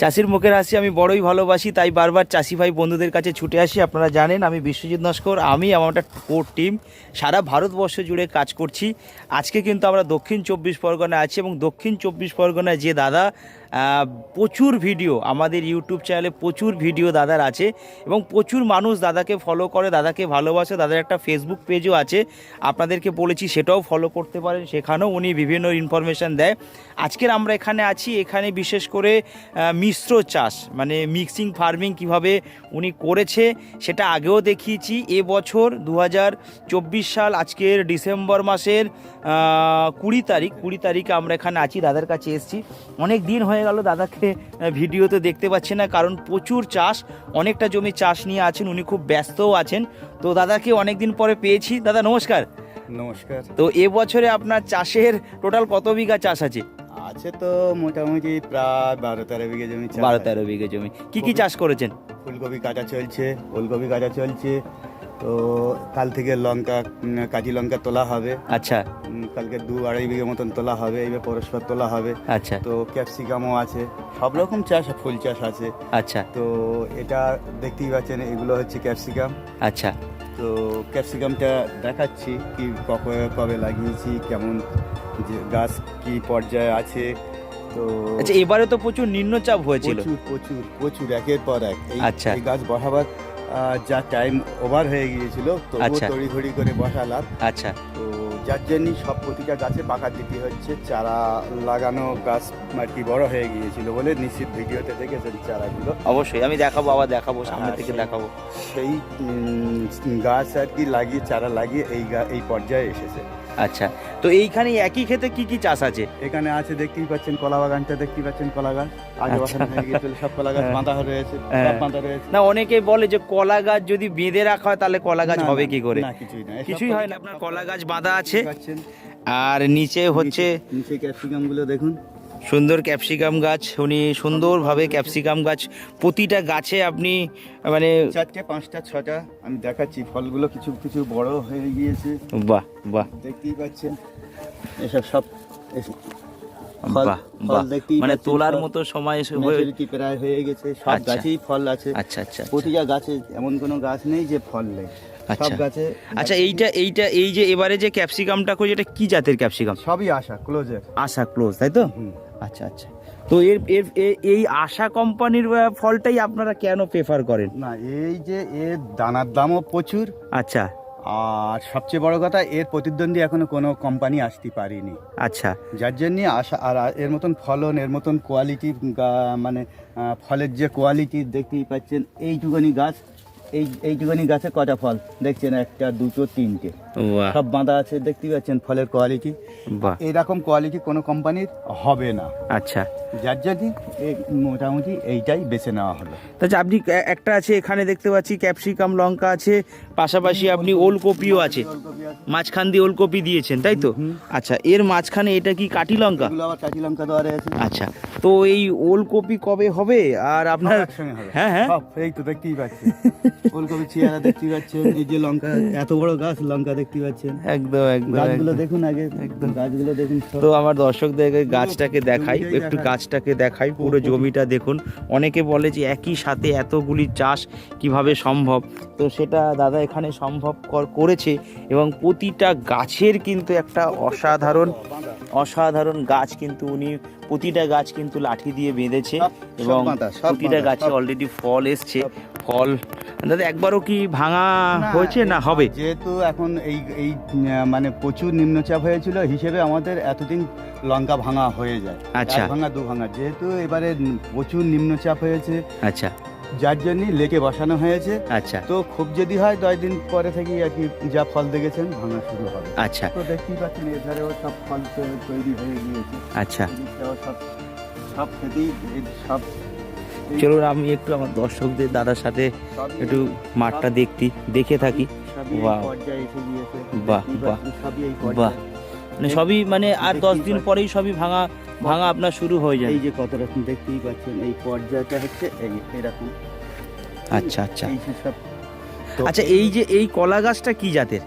চাষির মুখের হাসি আমি বড়ই ভালোবাসি, তাই বারবার চাষি ভাই বন্ধুদের কাছে ছুটে আসি, আপনারা জানেন, আমি বিশ্বজিৎ নস্কর, আমি আমার একটা কোর টিম সারা ভারতবর্ষ জুড়ে কাজ করছি। আজকে কিন্তু আমরা দক্ষিণ চব্বিশ পরগনায় আছি এবং দক্ষিণ চব্বিশ পরগনায় যে দাদা প্রচুর ভিডিও, আমাদের ইউটিউব চ্যানেলে প্রচুর ভিডিও দাদার আছে এবং প্রচুর মানুষ দাদাকে ফলো করে, দাদাকে ভালোবাসে, দাদার একটা ফেসবুক পেজও আছে, আপনাদেরকে বলেছি সেটাও ফলো করতে পারেন, সেখানেও উনি বিভিন্ন ইনফরমেশান দেয়। আজকের আমরা এখানে আছি, এখানে বিশেষ করে মিশ্র চাষ মানে মিক্সিং ফার্মিং কীভাবে উনি করেছে, সেটা আগেও দেখিয়েছি এবছর দু সাল, আজকের ডিসেম্বর মাসের কুড়ি তারিখ, কুড়ি তারিখে আমরা এখানে আছি, দাদার কাছে এসেছি। অনেক দিন হয়ে গেল। দাদাকে ভিডিওতে দেখতে পাচ্ছি না কারণ প্রচুর চাষ অনেকটা জমি চাষ নিয়ে আছেন উনি খুব ব্যস্তও আছেন। তো দাদাকে অনেক দিন পরে পেয়েছি। দাদা নমস্কার। নমস্কার। তো এবছরে আপনার চাষের টোটাল কত বিঘা চাষ আছে? আছে তো মোটামুটি প্রায় বারো তেরো বিঘে জমি বারো তেরো বিঘে জমি। কি কি চাষ করেছেন? ফুলকপি কাটা চলছে ওলকপি কাটা চলছে তো কাল থেকে লঙ্কা কাঁচি লঙ্কা তোলা হবে। আচ্ছা। কালকে দু আড়াই বিঘে মতন তোলা হবে এইবার পরস্পর তোলা হবে। আচ্ছা। তো ক্যাপসিকামও আছে সব রকম চাষ ফুল চাষ আছে। আচ্ছা। তো এটা দেখতেই পাচ্ছেন এগুলো হচ্ছে ক্যাপসিকাম। আচ্ছা। তো ক্যাপসিকামটা দেখাচ্ছি কি কবে কবে লাগিয়েছি কেমন যে গাছ কি পর্যায়ে আছে। তো আচ্ছা এবারে তো প্রচুর নিম্নচাপ হয়েছিল। প্রচুর প্রচুর প্রচুর একের পর এক। আচ্ছা। এই গাছ বসাবার যা টাইম ওভার হয়ে গিয়েছিল তবুও আচ্ছা। তড়িঘড়ি করে বসালাম। আচ্ছা। তো যার জন্যই সব প্রতিটা গাছে পাকা দিতে হচ্ছে চারা লাগানো গাছ আর কি বড় হয়ে গিয়েছিল বলে নিশ্চিত ভিডিওতে দেখেছেন চারাগুলো। অবশ্যই আমি দেখাবো আবার দেখাবো সামনে হ্যাঁ, থেকে দেখাবো। সেই গাছ আর কি লাগিয়ে চারা লাগিয়ে এই এই পর্যায়ে এসেছে। আচ্ছা তো এইখানে একই ক্ষেতে কি কি চাষ আছে? এখানে আছে দেখতেই পাচ্ছেন কলা বাগানটা দেখতেই পাচ্ছেন কলা গাছ। আগে আচ্ছা। হয়ে গিয়েছিল সব কলা গাছ হ্যাঁ। বাঁধা রয়েছে হ্যাঁ। সব বাঁধা রয়েছে। না অনেকে বলে যে কলা গাছ যদি বেঁধে রাখা হয় তাহলে কলা গাছ হবে কি করে? না কিছুই না। কিছুই হয় না আপনার কলা গাছ বাঁধা আছে। আর নিচে হচ্ছে নিচে ক্যাপসিকামগুলো দেখুন। সুন্দর ক্যাপসিকাম গাছ উনি সুন্দরভাবে ক্যাপসিকাম গাছ প্রতিটা গাছে আপনি মানে চারটে পাঁচটা ছটা আমি দেখাচ্ছি ফলগুলো কিছু কিছু বড় হয়ে গিয়েছে। বাহ বাহ। দেখতেই পাচ্ছেন এসব সব মানে তোলার মতো সময় এসে প্রায় হয়ে গেছে সব আচ্ছা। গাছেই ফল আছে। আচ্ছা আচ্ছা আচ্ছা। প্রতিটা গাছে এমন কোনো গাছ নেই যে ফল নেই। আচ্ছা। গাছে আচ্ছা এইটা এইটা এই যে এবারে যে ক্যাপসিকামটা করছে এটা কি জাতের ক্যাপসিকাম? সবই আশা ক্লোজের আশা ক্লোজ তাই তো? আচ্ছা আচ্ছা। তো এর এর এই আশা কোম্পানির ফলটাই আপনারা কেন প্রেফার করেন? না এই যে এর দানার দামও প্রচুর। আচ্ছা। আর সবচেয়ে বড় কথা এর প্রতিদ্বন্দ্বী এখনও কোনো কোম্পানি আসতে পারিনি। আচ্ছা। যার জন্যে আশা আর এর মতন ফলন এর মতন কোয়ালিটি মানে ফলের যে কোয়ালিটি দেখতেই পাচ্ছেন এইটুখানি গাছ এই এইটুখানি গাছে কটা ফল? দেখছেন একটা দুটো তিনটে। সব বাঁধা আছে দেখতেই পাচ্ছেন ফলের কোয়ালিটি এরকম কোয়ালিটি কোনো কোম্পানির হবে না। আচ্ছা। যার এই মোটামুটি এইটাই বেছে নেওয়া হলো। আচ্ছা আপনি একটা আছে এখানে দেখতে পাচ্ছি ক্যাপসিকাম লঙ্কা আছে পাশাপাশি আপনি ওলকপিও আছে মাঝখান দিয়ে ওলকপি দিয়েছেন তাই তো? আচ্ছা এর মাঝখানে এটা কি কাটি লঙ্কা? আবার কাঁচি লঙ্কা দেওয়া রয়েছে আচ্ছা তো এই ওলকপি কবে হবে? আর আপনার। হ্যাঁ হ্যাঁ। এই তো দেখতেই পাচ্ছেন। ওলকপি চেয়ারা দেখতেই পাচ্ছেন এই যে লঙ্কা এত বড় গাছ লঙ্কা দেখতেই পাচ্ছেন। একদম একদম গাছগুলো দেখুন আগে। একদম। গাছগুলো দেখুন তো আমার দর্শকদেরকে গাছটাকে দেখাই একটু গাছটাকে দেখাই পুরো জমিটা দেখুন। অনেকে বলে যে একই সাথে এতগুলি চাষ কীভাবে সম্ভব? তো সেটা দাদা এখানে সম্ভব কর- করেছে এবং প্রতিটা গাছের কিন্তু একটা অসাধারণ অসাধারণ গাছ কিন্তু উনি প্রতিটা গাছ কিন্তু লাঠি দিয়ে বেঁধেছে এবং প্রতিটা গাছে অলরেডি ফল এসছে ফল। দাদা একবারও কি ভাঙা হয়েছে না হবে? যেহেতু এখন এই এই মানে প্রচুর নিম্নচাপ হয়েছিল হিসেবে আমাদের এতদিন লঙ্কা ভাঙা হয়ে যায়। আচ্ছা। ভাঙা দু ভাঙা যেহেতু এবারে প্রচুর নিম্নচাপ হয়েছে। আচ্ছা। যার জন্য লেকে বসানো হয়েছে। আচ্ছা। তো খুব যদি হয় দশ দিন পরে থেকেই আর কি যা ফল দেখেছেন ভাঙা শুরু হবে। আচ্ছা। তো দেখতেই পাচ্ছেন এধারেও সব ফল তৈরি হয়ে গিয়েছে। আচ্ছা। সব সব খেতেই সব চলুন আমি একটু আমার দর্শকদের দাদার সাথে একটু মাঠটা দেখতে দেখে থাকি। বাহ। বাহ, বাহ। বাহ। মানে সবই মানে আর দশ দিন পরেই সবই ভাঙা ভাঙা আপনার শুরু হয়ে যায়। এই যে কত রকম দেখতেই পাচ্ছেন এই পর্যায়টা হচ্ছে এই এরকম। আচ্ছা আচ্ছা। আচ্ছা এই যে এই কলা গাছটা কি জাতের?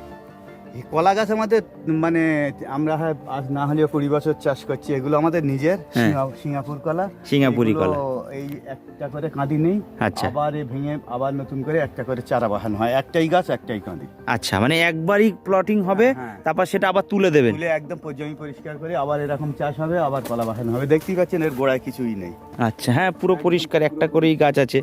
এই কলা গাছ আমাদের মানে আমরা হয় আজ না হলেও কুড়ি বছর চাষ করছি এগুলো আমাদের নিজের হ্যাঁ। সিঙ্গাপুর কলা। সিঙ্গাপুরি কলা। এই একটা করে কাঁদি নেই আচ্ছা। আবার ভেঙে আবার নতুন করে একটা করে চারা বাহানো হয়। একটাই গাছ একটাই কাঁদি। আচ্ছা মানে একবারই প্লটিং হবে হ্যাঁ। তারপর সেটা আবার তুলে দেবেন। তুলে একদম জমি পরিষ্কার করে আবার এরকম চাষ হবে আবার কলা বাহানো হবে। দেখতেই পাচ্ছেন এর গোড়ায় কিছুই নেই। আচ্ছা হ্যাঁ পুরো পরিষ্কার একটা করেই গাছ আছে।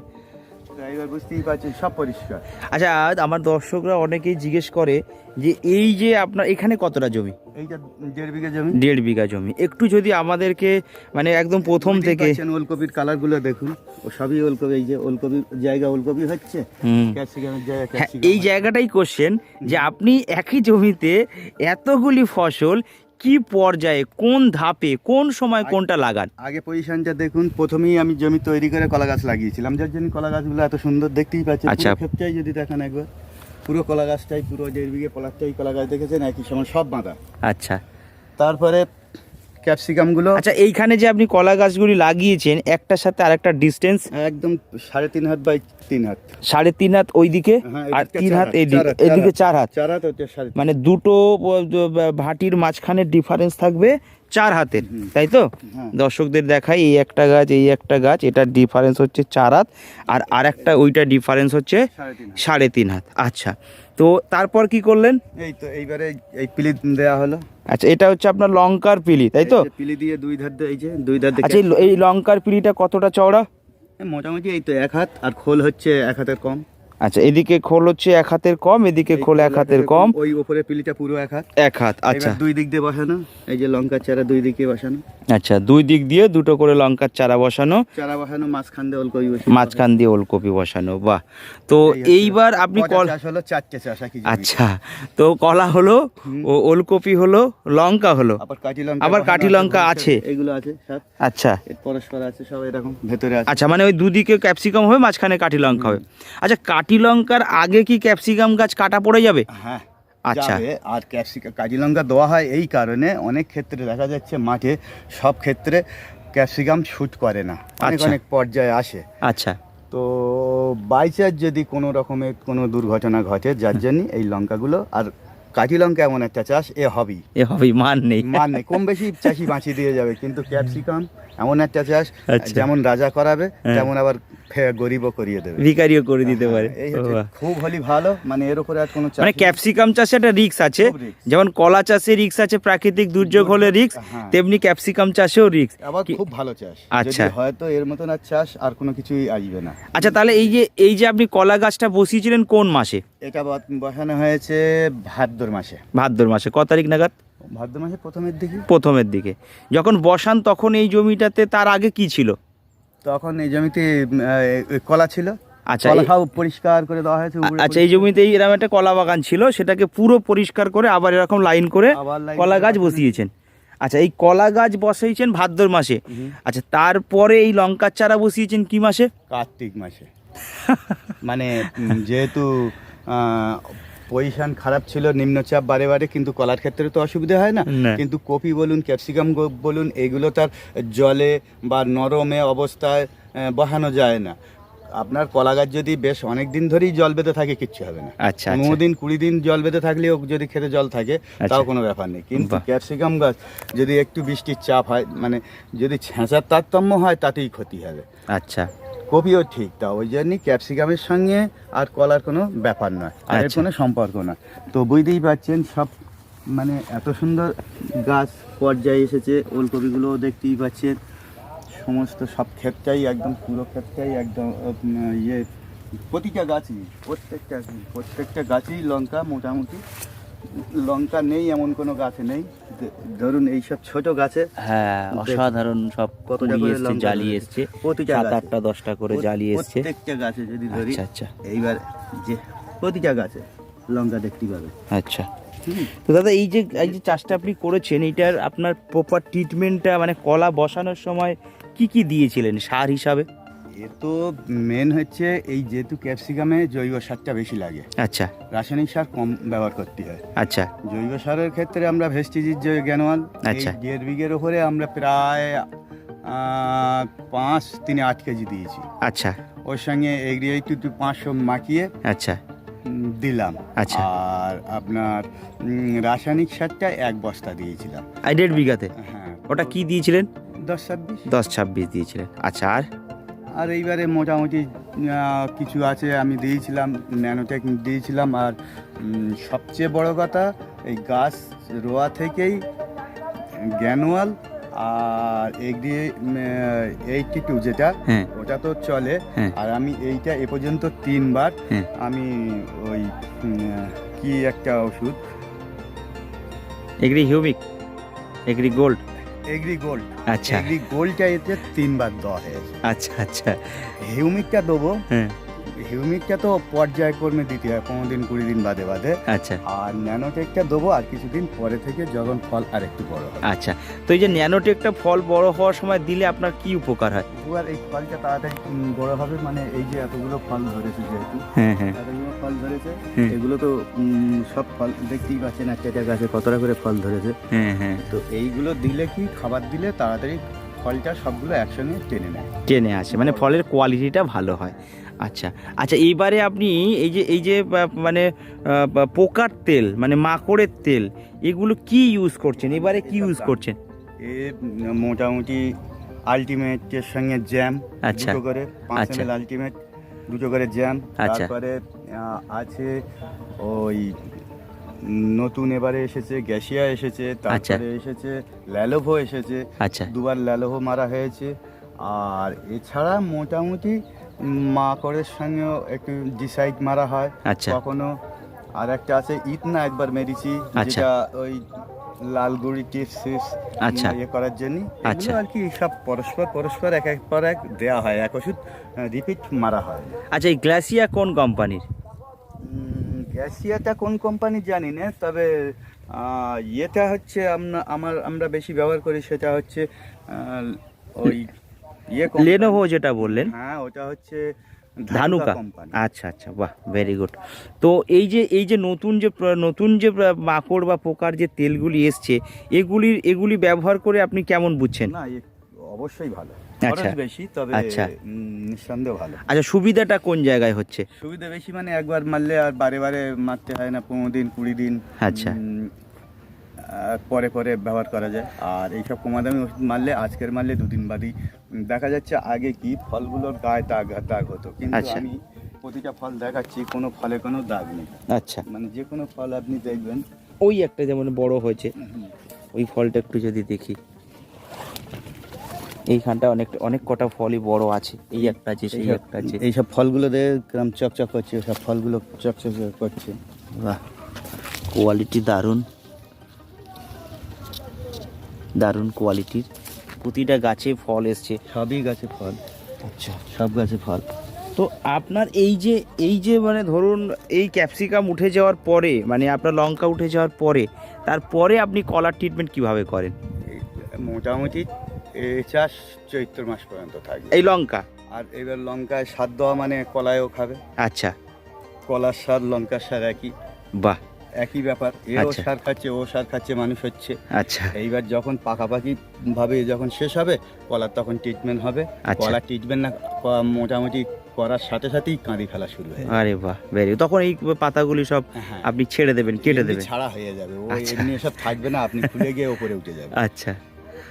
তো এইবার বুঝতেই পারছেন সব পরিষ্কার। আচ্ছা আমার দর্শকরা অনেকেই জিজ্ঞেস করে যে এই যে আপনার এখানে কতটা জমি? এইটা দেড় বিঘা জমি। দেড় বিঘা জমি। একটু যদি আমাদেরকে মানে একদম প্রথম থেকে ওলকপির কালারগুলো দেখুন। ও সবই ওলকপি এই যে ওলকপির জায়গা ওলকপি হচ্ছে। ক্যাপসিকামের জায়গা হ্যাঁ এই জায়গাটাই কোশ্চেন যে আপনি একই জমিতে এতগুলি ফসল কি পর্যায়ে কোন ধাপে কোন সময় কোনটা লাগান? আগে পজিশনটা দেখুন প্রথমেই আমি জমি তৈরি করে কলা গাছ লাগিয়েছিলাম। যার জন্য কলা গাছগুলো এত সুন্দর দেখতেই পাচ্ছি আচ্ছা। আচ্ছা যদি দেখেন একবার পুরো কলা গাছটাই পুরো দেড় বিঘে পলাশটাই কলা গাছ দেখেছেন একই সময় সব বাঁধা। আচ্ছা। তারপরে ক্যাপসিকামগুলো। আচ্ছা এইখানে যে আপনি কলা গাছগুলি লাগিয়েছেন একটার সাথে আরেকটা ডিস্টেন্স একদম সাড়ে তিন হাত বাই তিন হাত। সাড়ে তিন হাত ওইদিকে দিকে আর তিন হাত এইদিকে এদিকে হাত। চার হাত। চার হাত। মানে দুটো ভাটির মাঝখানে ডিফারেন্স থাকবে। চার হাতের তাই তো? হ্যাঁ। দর্শকদের দেখাই এই একটা গাছ এই একটা গাছ এটার ডিফারেন্স হচ্ছে চার হাত আর আর একটা ওইটা ডিফারেন্স হচ্ছে সাড়ে তিন হাত। আচ্ছা। তো তারপর কি করলেন? এই তো এইবারে এই পিলি দেওয়া হলো। আচ্ছা এটা হচ্ছে আপনার লঙ্কার পিলি তাই তো? পিলি দিয়ে দুই ধার দিয়ে এই যে দুই ধার আচ্ছা এই লঙ্কার পিলিটা কতটা চওড়া? মোটামুটি এই তো এক হাত আর খোল হচ্ছে এক হাতের কম। আচ্ছা এদিকে খোল হচ্ছে এক হাতের কম এদিকে খোল এক হাতের কম। ওই উপরে পিলিটা পুরো এক হাত। এক হাত আচ্ছা। দুই দিক দিয়ে বসানো এই যে লঙ্কার চারা দুই দিকে বসানো। আচ্ছা দুই দিক দিয়ে দুটো করে লঙ্কার চারা বসানো চারা বসানো মাঝখান দিয়ে ওলকপি বসানো। মাঝখান দিয়ে ওলকপি বসানো বাহ। তো এইবার আপনি কল চাষ হলো চারটে চাষ। আচ্ছা তো কলা হলো ও ওলকপি হলো লঙ্কা হলো। আবার কাঠি লঙ্কা আবার কাঠি লঙ্কা আছে। এগুলো আছে সব। আচ্ছা। পরস্পর আছে সব এরকম ভেতরে আছে। আচ্ছা মানে ওই দুদিকে ক্যাপসিকাম হবে মাঝখানে কাঠি লঙ্কা হবে। আচ্ছা কাঠি লঙ্কার আগে কি ক্যাপসিকাম গাছ কাটা পড়ে যাবে? হ্যাঁ আচ্ছা। আর ক্যাপসিকাম কাজি লঙ্কা দেওয়া হয় এই কারণে অনেক ক্ষেত্রে দেখা যাচ্ছে মাঠে সব ক্ষেত্রে ক্যাপসিকাম শুট করে না। অনেক আচ্ছা। অনেক পর্যায়ে আসে। আচ্ছা। তো বাইচার যদি কোনো রকমের কোনো দুর্ঘটনা ঘটে যার জন্য এই লঙ্কাগুলো আর কাঠি লঙ্কা এমন একটা চাষ? এ হবেই এ হবে মান নেই। মান নেই। কম বেশি চাষি বাঁচিয়ে দিয়ে যাবে কিন্তু ক্যাপসিকাম এমন একটা চাষ আচ্ছা। যেমন রাজা করাবে হ্যাঁ। তেমন আবার গরিবও করিয়ে দেবে। ভিকারিও করে দিতে পারে। হচ্ছে বাহ। খুব হলি ভালো মানে এর উপরে আর কোনো মানে ক্যাপসিকাম চাষে একটা রিক্স আছে। যেমন কলা চাষে রিক্স আছে প্রাকৃতিক দুর্যোগ হলে রিক্স হ্যাঁ। তেমনি ক্যাপসিকাম চাষেও রিক্স আবার খুব ভালো চাষ। আচ্ছা। হয়তো এর মতন আর চাষ আর কোনো কিছুই আসবে না। আচ্ছা তাহলে এই যে এই যে আপনি কলা গাছটা বসিয়েছিলেন কোন মাসে? এটা বসানো হয়েছে ভাদ্র মাসে। ভাদ্র মাসে। ক তারিখ নাগাদ? ভাদ্র মাসে প্রথমের দিকে। প্রথমের দিকে। যখন বসান তখন এই জমিটাতে তার আগে কি ছিল? তখন এই জমিতে কলা ছিল। আচ্ছা সব পরিষ্কার করে দেওয়া হয়েছে আচ্ছা এই জমিতে এরকম একটা কলা বাগান ছিল সেটাকে পুরো পরিষ্কার করে আবার এরকম লাইন করে কলা গাছ বসিয়েছেন। আচ্ছা এই কলা গাছ বসাইছেন ভাদ্র মাসে। আচ্ছা তারপরে এই লঙ্কার চারা বসিয়েছেন কি মাসে? কার্তিক মাসে। মানে যেহেতু পজিশন খারাপ ছিল নিম্নচাপ বারে বারে কিন্তু কলার ক্ষেত্রে তো অসুবিধা হয় না। কিন্তু কপি বলুন ক্যাপসিকাম বলুন এগুলো তার জলে বা নরমে অবস্থায় বহানো যায় না। আপনার কলা গাছ যদি বেশ অনেক দিন ধরেই জল বেঁধে থাকে কিচ্ছু হবে না। আচ্ছা পনেরো আচ্ছা। দিন কুড়ি দিন জল বেঁধে থাকলেও যদি খেতে জল থাকে আচ্ছা। তাও কোনো ব্যাপার নেই। কিন্তু ক্যাপসিকাম গাছ যদি একটু বৃষ্টির চাপ হয় মানে যদি ছেঁচার তারতম্য হয় তাতেই ক্ষতি হবে। আচ্ছা। কপিও ঠিক তা ওই জন্যই ক্যাপসিকামের সঙ্গে আর কলার কোনো ব্যাপার নয় আর এর আচ্ছা। কোনো সম্পর্ক না তো বুঝতেই পারছেন সব মানে এত সুন্দর গাছ পর্যায়ে এসেছে ওলকপিগুলোও দেখতেই পাচ্ছেন সমস্ত সব ক্ষেতটাই একদম পুরো ক্ষেতটাই একদম ইয়ে প্রতিটা গাছই প্রত্যেকটা প্রত্যেকটা গাছেই লঙ্কা মোটামুটি লঙ্কা নেই এমন কোনো গাছে নেই। ধরুন এইসব ছোট গাছে হ্যাঁ অসাধারণ সব কতটা করে এসছে লঙ্কা এসছে প্রতিটা সাত আটটা দশটা করে জালি এসছে। প্রত্যেকটা গাছে যদি ধরি আচ্ছা। আচ্ছা এইবার যে প্রতিটা গাছে লঙ্কা দেখতে পাবে। আচ্ছা। তো দাদা এই যে এই যে চাষটা আপনি করেছেন এইটার আপনার প্রপার ট্রিটমেন্টটা মানে কলা বসানোর সময় কি কি দিয়েছিলেন সার হিসাবে? এর তো মেন হচ্ছে এই যেহেতু ক্যাপসিকামে জৈব সারটা বেশি লাগে। আচ্ছা। রাসায়নিক সার কম ব্যবহার করতে হয়। আচ্ছা। জৈব সারের ক্ষেত্রে আমরা ভেস্টিজির যে জ্ঞানওয়াল আচ্ছা। দেড় বিঘের ওপরে আমরা প্রায় পাঁচ তিনে আট কেজি দিয়েছি। আচ্ছা। ওর সঙ্গে এগ্রি এইটু টু পাঁচশো মাখিয়ে আচ্ছা। দিলাম। আচ্ছা। আর আপনার রাসায়নিক সারটা এক বস্তা দিয়েছিলাম। দেড় বিঘাতে? হ্যাঁ। ওটা কি দিয়েছিলেন? দশ ছাব্বিশ। দশ ছাব্বিশ দিয়েছিলেন। আচ্ছা আর? আর এইবারে মোটামুটি কিছু আছে আমি দিয়েছিলাম ন্যানোটেক দিয়েছিলাম আর সবচেয়ে বড় কথা এই গাছ রোয়া থেকেই গ্যানুয়াল আর এগ্রি এইটটি টু যেটা হ্যাঁ ওটা তো চলে হ্যাঁ। আর আমি এইটা এ পর্যন্ত তিনবার হ্যাঁ। আমি ওই কি একটা ওষুধ agri humic agri gold agri gold আচ্ছা। এগ্রি গোল্ডটা এতে তিনবার দেওয়া হয়েছে। আচ্ছা আচ্ছা। হিউমিকটা দেবো। হ্যাঁ। হিউমিকটা তো পর্যায়ক্রমে দিতে হয় পনেরো দিন কুড়ি দিন বাদে বাদে। আচ্ছা। আর ন্যানোটেকটা দেবো আর কিছুদিন পরে থেকে যখন ফল আর একটু বড় হবে। আচ্ছা তো এই যে ন্যানোটেকটা ফল বড় হওয়ার সময় দিলে আপনার কি উপকার হয়? এবার এই ফলটা তাড়াতাড়ি বড় হবে মানে এই যে এতগুলো ফল ধরেছে যেহেতু হ্যাঁ হ্যাঁ। এতগুলো ফল ধরেছে হুম। এগুলো তো সব ফল দেখতেই পাচ্ছেন একটা একটা গাছে কতটা করে ফল ধরেছে। হ্যাঁ হ্যাঁ। তো এইগুলো দিলে কি খাবার দিলে তাড়াতাড়ি ফলটা সবগুলো একসঙ্গে টেনে নেয়। টেনে আসে মানে ফলের কোয়ালিটিটা ভালো হয়। আচ্ছা আচ্ছা এইবারে আপনি এই যে এই যে মানে পোকার তেল মানে মাকড়ের তেল এগুলো কি ইউজ করছেন এবারে কি ইউজ করছেন এ মোটামুটি আলটিমেটের সঙ্গে জ্যাম আচ্ছা। করে পাঁচ আচ্ছা। আলটিমেট দুটো করে জ্যাম আচ্ছা। তারপরে আছে ওই নতুন এবারে এসেছে গ্যাসিয়া এসেছে আচ্ছা। তারপরে এসেছে ল্যালোভো এসেছে আচ্ছা দুবার ল্যালোভো মারা হয়েছে আর এছাড়া মোটামুটি মাকড়ের সঙ্গেও একটু ডিসাইড মারা হয় আচ্ছা কখনো আর একটা আছে ইতনা একবার মেরেছি আচ্ছা। যেটা ওই লালগুড়ি টিপস আচ্ছা। ইয়ে করার জন্য আচ্ছা। আর কি সব পরস্পর পরস্পর এক এক পর এক দেওয়া হয় এক ওষুধ রিপিট মারা হয় আচ্ছা এই গ্লাসিয়া কোন কোম্পানির গ্যাসিয়াটা কোন কোম্পানি জানি না তবে ইয়েটা হচ্ছে আমরা আমার আমরা বেশি ব্যবহার করি সেটা হচ্ছে ওই লেনোভো যেটা বললেন। হ্যাঁ ওটা হচ্ছে ধানুকা। আচ্ছা আচ্ছা বাহ ভেরি গুড তো এই যে এই যে নতুন যে নতুন যে মাকড় বা পোকার যে তেলগুলি এসছে এগুলির এগুলি ব্যবহার করে আপনি কেমন বুঝছেন? না অবশ্যই ভালো। আচ্ছা। বেশি তবে আচ্ছা। নিঃসন্দেহ ভালো। আচ্ছা সুবিধাটা কোন জায়গায় হচ্ছে? সুবিধা বেশি মানে একবার মারলে আর বারে বারে মারতে হয় না পনেরো দিন কুড়ি দিন। আচ্ছা। পরে পরে ব্যবহার করা যায়। আর এইসব কমা দামি ওষুধ মারলে আজকের মারলে দুদিন বাদই দেখা যাচ্ছে আগে কি ফলগুলোর গায়ে দাগ দাগ হতো কিন্তু আচ্ছা। আমি প্রতিটা ফল দেখাচ্ছি কোনো ফলে কোনো দাগ নেই। আচ্ছা। মানে যে কোনো ফল আপনি দেখবেন। ওই একটা যেমন বড় হয়েছে ওই ফলটা একটু যদি দেখি। এইখানটা অনেক অনেক কটা ফলই বড় আছে। এই একটা আছে সেই একটা আছে। এইসব ফলগুলো দেখে কিরম চকচক করছে সব ফলগুলো চকচক করছে। বাহ। কোয়ালিটি দারুণ। দারুণ কোয়ালিটির প্রতিটা গাছে ফল এসছে। সবই গাছে ফল। আচ্ছা। সব গাছে ফল। তো আপনার এই যে এই যে মানে ধরুন এই ক্যাপসিকাম উঠে যাওয়ার পরে মানে আপনার লঙ্কা উঠে যাওয়ার পরে তারপরে আপনি কলার ট্রিটমেন্ট কীভাবে করেন? মোটামুটি চাষ চৈত্র মাস পর্যন্ত থাকবে। এই লঙ্কা? আর এবার লঙ্কায় স্বাদ দেওয়া মানে কলায়ও খাবে। আচ্ছা। কলার স্বাদ লঙ্কার স্বাদ একই। বাহ। একই ব্যাপার এও আচ্ছা। সার খাচ্ছে ও সার খাচ্ছে মানুষ হচ্ছে। আচ্ছা। এইবার যখন পাকাপাকি ভাবে যখন শেষ হবে কলার তখন ট্রিটমেন্ট হবে। আচ্ছা। কলার ট্রিটমেন্ট না ক- মোটামুটি করার সাথে সাথেই কাঁদি ফেলা শুরু হয়ে যাবে। আরে বাহ ভেরি তখন এই পাতাগুলি সব হ্যাঁ। আপনি ছেড়ে দেবেন কেটে এমনি দেবেন। ছাড়া হয়ে যাবে। ও আচ্ছা। এমনি এসব থাকবে না আপনি খুলে গিয়ে ওপরে উঠে যাবে আচ্ছা।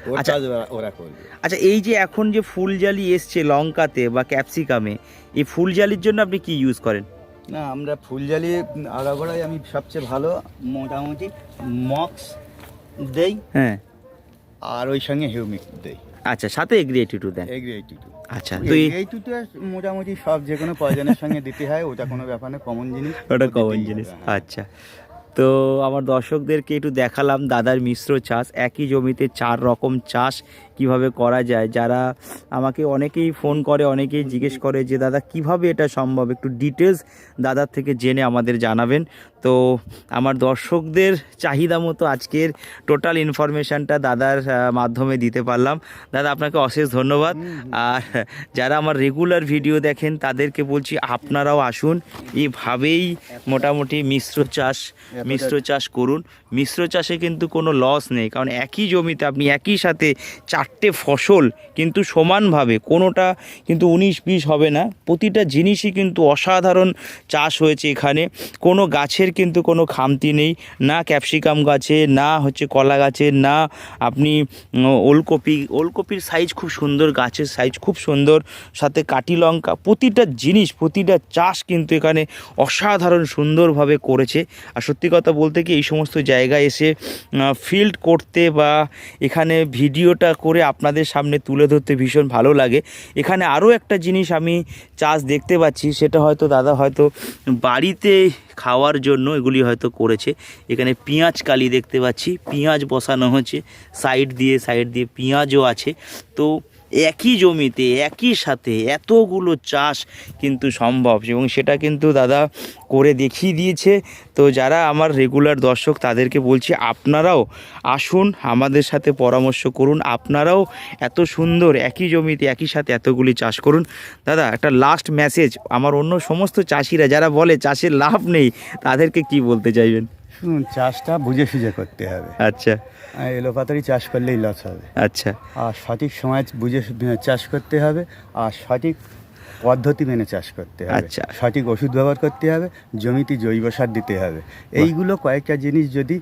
ওর আচ্ছা। কাজ ওরা- ওরা করবে। আচ্ছা এই যে এখন যে ফুলজালি এসছে লঙ্কাতে বা ক্যাপসিকামে এই ফুলজালির জন্য আপনি কি ইউজ করেন? না আমরা ফুলজালি আগাগোড়াই আমি সবচেয়ে ভালো মোটামুটি মক্স দেই। হ্যাঁ। আর ওই সঙ্গে হিউমিক দেই। আচ্ছা সাথে এগ্রি এইটি টু দেন? এগ্রি এইটি টু আচ্ছা তো এই এইটুতে মোটামুটি সব যে কোনো পয়জনের সঙ্গে দিতে হয় ওটা কোনো ব্যাপার না কমন জিনিস। ওটা কমন জিনিস হ্যাঁ। আচ্ছা। তো আমার দর্শকদেরকে একটু দেখালাম দাদার মিশ্র চাষ। একই জমিতে চার রকম চাষ কীভাবে করা যায়? যারা আমাকে অনেকেই ফোন করে অনেকেই জিজ্ঞেস করে যে দাদা কীভাবে এটা সম্ভব? একটু ডিটেলস দাদার থেকে জেনে আমাদের জানাবেন। তো আমার দর্শকদের চাহিদা মতো আজকের টোটাল ইনফরমেশানটা দাদার মাধ্যমে দিতে পারলাম। দাদা আপনাকে অশেষ ধন্যবাদ। আর যারা আমার রেগুলার ভিডিও দেখেন তাদেরকে বলছি আপনারাও আসুন। এইভাবেই মোটামুটি মিশ্র চাষ মিশ্র চাষ করুন। মিশ্র চাষে কিন্তু কোনো লস নেই। কারণ একই জমিতে আপনি একই সাথে চার চারটে ফসল কিন্তু সমানভাবে, কোনোটা কিন্তু উনিশ বিশ হবে না। প্রতিটা জিনিসই কিন্তু অসাধারণ চাষ হয়েছে এখানে। কোনো গাছের কিন্তু কোনো খামতি নেই, না ক্যাপসিকাম গাছে, না হচ্ছে কলা গাছে, না আপনি ওলকপি, ওলকপির সাইজ খুব সুন্দর, গাছের সাইজ খুব সুন্দর, সাথে কাটি লঙ্কা, প্রতিটা জিনিস, প্রতিটা চাষ কিন্তু এখানে অসাধারণ সুন্দরভাবে করেছে। আর সত্যি কথা বলতে কি, এই সমস্ত জায়গায় এসে ফিল্ড করতে বা এখানে ভিডিওটা করে আপনাদের সামনে তুলে ধরতে ভীষণ ভালো লাগে। এখানে আরও একটা জিনিস আমি চাষ দেখতে পাচ্ছি, সেটা হয়তো দাদা হয়তো বাড়িতে খাওয়ার জন্য এগুলি হয়তো করেছে। এখানে পেঁয়াজ কালি দেখতে পাচ্ছি, পেঁয়াজ বসানো হচ্ছে সাইড দিয়ে সাইড দিয়ে পেঁয়াজও আছে। তো একই জমিতে, একই সাথে এতগুলো চাষ কিন্তু সম্ভব এবং সেটা কিন্তু দাদা করে দেখিয়ে দিয়েছে। তো যারা আমার রেগুলার দর্শক তাদেরকে বলছি, আপনারাও আসুন আমাদের সাথে পরামর্শ করুন। আপনারাও এত সুন্দর একই জমিতে, একই সাথে এতগুলি চাষ করুন। দাদা, একটা লাস্ট মেসেজ আমার অন্য সমস্ত চাষিরা যারা বলে চাষের লাভ নেই, তাদেরকে কি বলতে চাইবেন? শুনুন চাষটা বুঝে সুঝে করতে হবে। আচ্ছা। এলোপাতারি চাষ করলেই লস হবে। আচ্ছা। আর সঠিক সময় বুঝে চাষ করতে হবে আর সঠিক পদ্ধতি মেনে চাষ করতে হবে। আচ্ছা। সঠিক ওষুধ ব্যবহার করতে হবে জমিতে জৈব সার দিতে হবে। এইগুলো কয়েকটা জিনিস যদি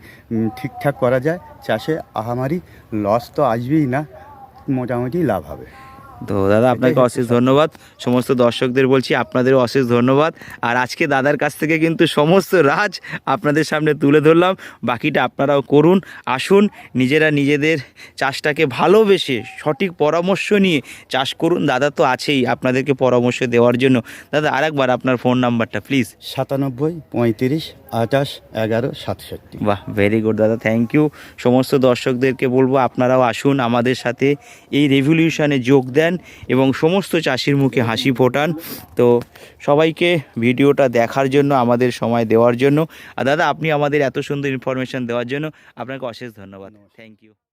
ঠিকঠাক করা যায় চাষে আহামারি লস তো আসবেই না মোটামুটি লাভ হবে। তো দাদা আপনাকে অশেষ ধন্যবাদ। সমস্ত দর্শকদের বলছি আপনাদেরও অশেষ ধন্যবাদ। আর আজকে দাদার কাছ থেকে কিন্তু সমস্ত রাজ আপনাদের সামনে তুলে ধরলাম। বাকিটা আপনারাও করুন আসুন নিজেরা নিজেদের চাষটাকে ভালোবেসে সঠিক পরামর্শ নিয়ে চাষ করুন। দাদা তো আছেই আপনাদেরকে পরামর্শ দেওয়ার জন্য। দাদা আরেকবার আপনার ফোন নাম্বারটা প্লিজ সাতানব্বই পঁয়ত্রিশ আঠাশ এগারো সাতষট্টি। বাহ ভেরি গুড দাদা থ্যাংক ইউ সমস্ত দর্শকদেরকে বলব আপনারাও আসুন আমাদের সাথে। এই রেভলিউশনে যোগ দেন এবং সমস্ত চাষির মুখে হাসি ফোটান। তো সবাইকে ভিডিওটা দেখার জন্য, আমাদের সময় দেওয়ার জন্য। আর দাদা, আপনি আমাদের এত সুন্দর ইনফরমেশান দেওয়ার জন্য আপনাকে অশেষ ধন্যবাদ। Thank you